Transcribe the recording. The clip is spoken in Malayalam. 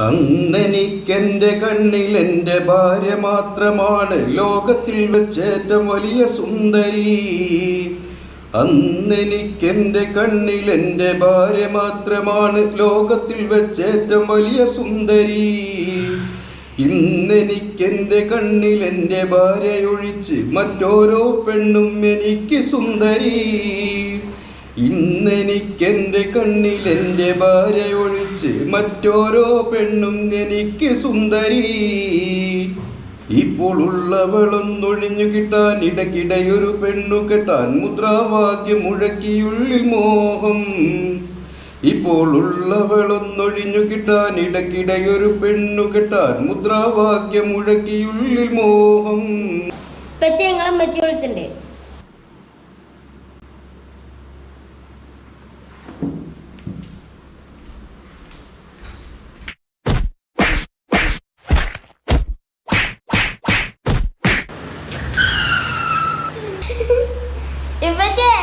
അന്നെനിക്കെന്റെ കണ്ണിൽ എന്റെ ഭാര്യ മാത്രമാണ്. ലോകത്തിൽ വെച്ചേറ്റവും വലിയ സുന്ദരി. അന്നെനിക്കെന്റെ കണ്ണിൽ എന്റെ ഭാര്യ മാത്രമാണ്. ലോകത്തിൽ വെച്ചേറ്റവും വലിയ സുന്ദരി. ഇന്നെനിക്കെന്റെ കണ്ണിൽ എന്റെ ഭാര്യയൊഴിച്ച് മറ്റോരോ പെണ്ണും എനിക്ക് സുന്ദരി. ഇന്നെനിക്കെന്റെ കണ്ണിൽ എന്റെ ഭാര്യയൊഴിച്ച് മറ്റോരോ പെണ്ണും എനിക്ക് സുന്ദരി. ഇപ്പോൾ ഉള്ളവളൊന്നൊഴിഞ്ഞു കിട്ടാൻ ഇടയ്ക്കിടയൊരു പെണ്ണു കെട്ടാൻ മുദ്രാവാക്യം മുഴക്കിയുള്ളിൽ മോഹം. ഇപ്പോൾ ഉള്ളവളൊന്നൊഴിഞ്ഞു കിട്ടാൻ ഇടയ്ക്കിടയൊരു പെണ്ണു കെട്ടാൻ മുദ്രാവാക്യം മുഴക്കിയുള്ളിൽ മോഹം. ഇപ്പച്ചി ഞങ്ങളെ 明见